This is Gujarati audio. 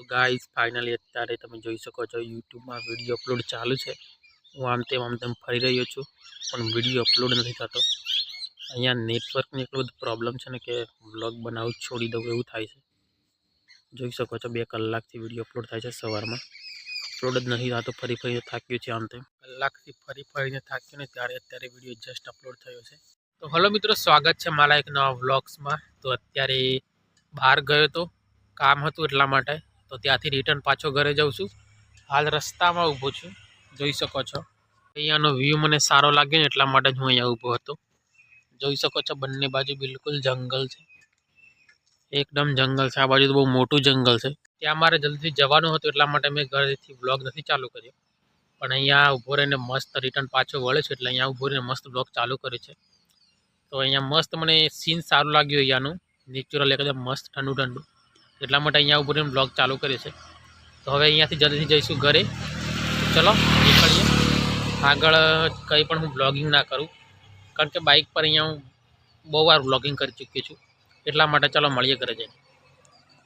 તો ગાઈઝ ફાઇનલી અત્યારે તમે જોઈ શકો છો, યુટ્યુબમાં વીડિયો અપલોડ ચાલુ છે. હું આમ તેમ આમ તેમ ફરી રહ્યો છું, પણ વીડિયો અપલોડ નથી થતો. અહીંયા નેટવર્કની એટલો બધો પ્રોબ્લેમ છે ને કે બ્લોગ બનાવું છોડી દઉં એવું થાય છે. જોઈ શકો છો, બે કલાકથી વીડિયો અપલોડ થાય છે સવારમાં. અપલોડ જ નથી થતો, ફરી ફરીને થાક્યું છે આમ તેમ. કલાકથી ફરી ફરીને થાક્યો ને ત્યારે અત્યારે વીડિયો જસ્ટ અપલોડ થયો છે. તો હલો મિત્રો, સ્વાગત છે મારા એક નવા વ્લોગ્સમાં તો અત્યારે બહાર ગયો તો કામ હતું એટલા માટે. તો ત્યાંથી રિટર્ન પાછો ઘરે જાઉં છું. હાલ રસ્તામાં ઊભો છું. જોઈ શકો છો. અહીંયાનો વ્યૂ મને સારો લાગ્યો ને એટલા માટે જ હું અહીંયા ઊભો હતો. જોઈ શકો છો બંને બાજુ બિલકુલ જંગલ છે. એકદમ જંગલ છે. આ બાજુ તો બહુ મોટું જંગલ છે. ત્યાં મારે જલ્દી જવાનું હતું એટલા માટે મેં ઘરેથી બ્લોગ નથી ચાલુ કર્યો. પણ અહીંયા ઊભો રહીને મસ્ત રિટર્ન પાછો વળે છે એટલે અહીંયા ઊભો રહીને મસ્ત બ્લોગ ચાલુ કર્યો છે. તો અહીંયા મસ્ત મને સીન સારું લાગ્યું અહીંયાનું. નેચરલ એકદમ મસ્ત ઠંડુ ઠંડુ એટલા માટે અહીંયા ઊભો રહીને બ્લોગ ચાલુ કર્યો છે તો હવે અહીંયાથી જલ્દીથી જઈશું ઘરે. ચલો, નીકળીએ. આગળ કંઈ પણ હું બ્લોગિંગ ના કરું. કારણ કે બાઇક પર અહીંયા હું બહુ વાર બ્લોગિંગ કરી ચૂક્યો છું. એટલા માટે ચાલો, મળીએ ઘરે જઈને.